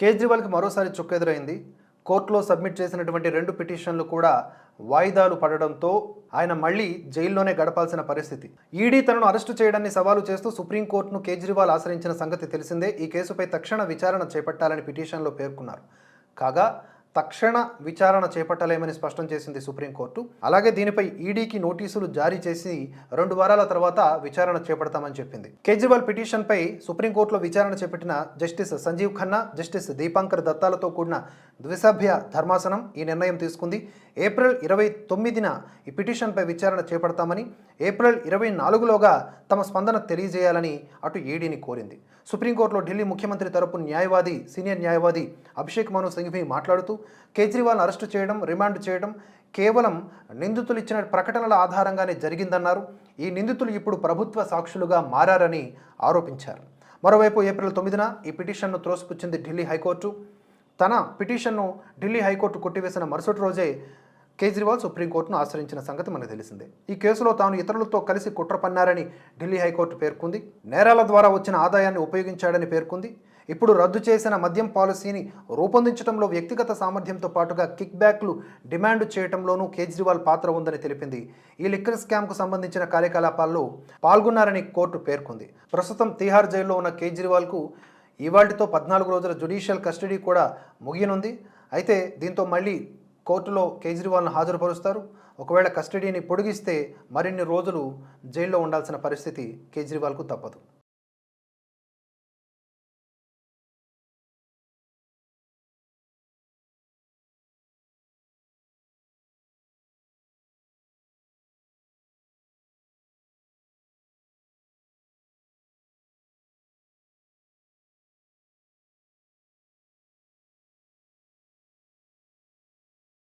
కేజ్రీవాల్కి మరోసారి చుక్కెదురైంది. కోర్టులో సబ్మిట్ చేసినటువంటి రెండు పిటిషన్లు కూడా వాయిదాలు పడడంతో ఆయన మళ్ళీ జైల్లోనే గడపాల్సిన పరిస్థితి. ఈడీ తనను అరెస్టు చేయడాన్ని సవాలు చేస్తూ సుప్రీంకోర్టును కేజ్రీవాల్ ఆశ్రయించిన సంగతి తెలిసిందే. ఈ కేసుపై తక్షణ విచారణ చేపట్టాలని పిటిషన్లో పేర్కొన్నారు. కాగా తక్షణ విచారణ చేపట్టలేమని స్పష్టం చేసింది సుప్రీంకోర్టు అలాగే దీనిపై ఈడీకి నోటీసులు జారీ చేసి రెండు వారాల తర్వాత విచారణ చేపడతామని చెప్పింది. కేజ్రీవాల్ పిటిషన్పై సుప్రీంకోర్టులో విచారణ చేపట్టిన జస్టిస్ సంజీవ్ ఖన్నా జస్టిస్ దీపాంకర్ దత్తాలతో కూడిన ద్విసభ్య ధర్మాసనం ఈ నిర్ణయం తీసుకుంది. ఏప్రిల్ ఇరవై తొమ్మిదిన ఈ పిటిషన్పై విచారణ చేపడతామని ఏప్రిల్ ఇరవై నాలుగులోగా తమ స్పందన తెలియజేయాలని అటు ఈడీని కోరింది. సుప్రీంకోర్టులో ఢిల్లీ ముఖ్యమంత్రి తరపు న్యాయవాది సీనియర్ న్యాయవాది అభిషేక్ మను సింఘ్వి మాట్లాడుతూ కేజ్రీవాల్ అరెస్టు చేయడం రిమాండ్ చేయడం కేవలం నిందితులు ఇచ్చిన ప్రకటనల ఆధారంగానే జరిగిందన్నారు. ఈ నిందితులు ఇప్పుడు ప్రభుత్వ సాక్షులుగా మారారని ఆరోపించారు. మరోవైపు ఏప్రిల్ తొమ్మిదిన ఈ పిటిషన్ను త్రోసిపుచ్చింది ఢిల్లీ హైకోర్టు. తన పిటిషన్ను ఢిల్లీ హైకోర్టు కొట్టివేసిన మరుసటి రోజే కేజ్రీవాల్ సుప్రీంకోర్టును ఆశ్రయించిన సంగతి మనకు తెలిసిందే. ఈ కేసులో తాను ఇతరులతో కలిసి కుట్ర పన్నారని ఢిల్లీ హైకోర్టు పేర్కొంది. నేరాల ద్వారా వచ్చిన ఆదాయాన్ని ఉపయోగించాడని పేర్కొంది. ఇప్పుడు రద్దు చేసిన మద్యం పాలసీని రూపొందించడంలో వ్యక్తిగత సామర్థ్యంతో పాటుగా కిక్ బ్యాక్లు డిమాండ్ చేయడంలోనూ కేజ్రీవాల్ పాత్ర ఉందని తెలిపింది. ఈ లిక్కర్ స్కామ్కు సంబంధించిన కార్యకలాపాల్లో పాల్గొన్నారని కోర్టు పేర్కొంది. ప్రస్తుతం తిహార్ జైల్లో ఉన్న కేజ్రీవాల్కు ఇవాళ్టితో పద్నాలుగు రోజుల జుడిషియల్ కస్టడీ కూడా ముగియనుంది. అయితే దీంతో మళ్ళీ కోర్టులో కేజ్రీవాల్ను హాజరుపరుస్తారు. ఒకవేళ కస్టడీని పొడిగిస్తే మరిన్ని రోజులు జైల్లో ఉండాల్సిన పరిస్థితి కేజ్రీవాల్కు తప్పదు.